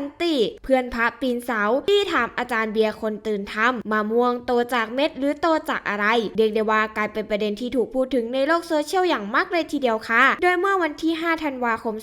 สันติ เพื่อนพระปีนเสาที่ถามอาจารย์เบียร์คนตื่นทำมะม่วงโตจากเม็ดหรือโตจากอะไร เรียกได้ว่ากลายเป็นประเด็นที่ถูกพูดถึงในโลกโซเชียลอย่างมากเลยทีเดียวค่ะ โดยเมื่อวันที่ 5 ธันวาคม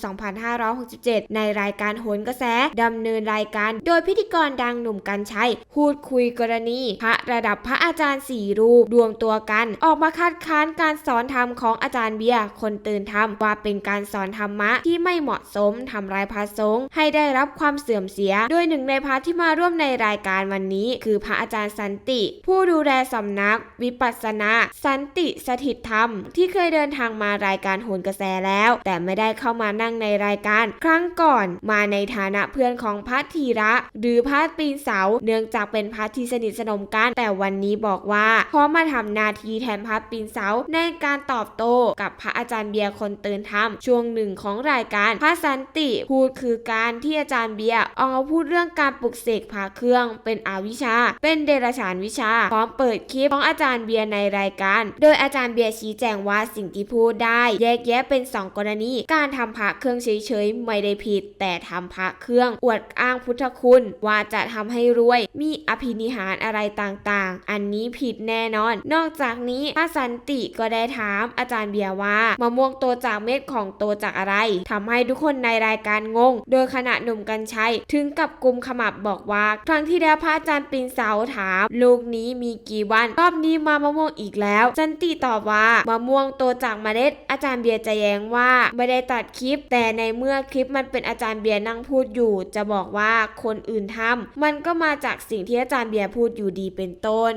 2567 ในรายการโหนกระแสดำเนินรายการ โดยพิธีกรดังหนุ่มกัญชัยพูดคุยกรณี พระระดับพระอาจารย์สี่รูปรวมตัวกัน ออกมาคัดค้านการสอนธรรมของอาจารย์เบียร์คนตื่นธรรมว่าเป็นการสอนธรรมะที่ไม่เหมาะสมทำลายพระสงฆ์ให้ได้รับความเสื่อมเสีย โดยหนึ่งในพระที่มาร่วมในรายการวันนี้ คือพระอาจารย์สันติ ผู้ดูแลสำนัก วิปัสสนา สันติสถิตธรรม ที่เคยเดินทางมารายการโหนกระแสแล้ว แต่ไม่ได้เข้ามานั่งในรายการ ครั้งก่อนมาในฐานะเพื่อนของพระธีระ หรือพระปีนเสา เนื่องจากเป็นพระที่สนิทสนมกัน แต่วันนี้บอกว่าขอมาทำหนาทีแทนพระปีนเสาในการตอบโต้กับพระอาจารย์เบียร์คนเตื่นธรรมช่วงหนึ่งของรายการพระสันติพูดคือการที่อาจารย์เบียร์ออกมาพูดเรื่องการปลุกเสกพระเครื่อง เป็นอาวิชชา เป็นเดรัจฉานวิชา พร้อมเปิดคลิปของอาจารย์เบียร์ในรายการ โดยอาจารย์เบียร์ชี้แจงว่าสิ่งที่พูดได้ แยกแยะเป็น 2 กรณี การทำพระเครื่องเฉยๆ ไม่ได้ผิด แต่ทำพระเครื่อง อวดอ้างพุทธคุณ ว่าจะทำให้รวย มีอภินิหารอะไรต่างๆ อันนี้ผิดแน่นอน นอกจากนี้พระสันติก็ได้ถามอาจารย์เบียร์ว่ามะม่วงโตจากเม็ดของโตจากอะไรทำให้ทุกคนในรายการงง โดยขณะหนุ่มกัญชัย ถึงกับกุมขมับบอกว่า ครั้งที่แล้วพระอาจารย์ปีนเสาถาม ลูกนี้มีกี่วันรอบนี้มามะม่วงอีกแล้ว จันติตอบว่ามะม่วงโตจากเมล็ด อาจารย์เบียร์จะแย้งว่าไม่ได้ตัดคลิป แต่ในเมื่อคลิปมันเป็นอาจารย์เบียร์นั่งพูดอยู่ จะบอกว่าคนอื่นทำมันก็มาจากสิ่งที่อาจารย์เบียร์พูดอยู่ดีเป็นต้น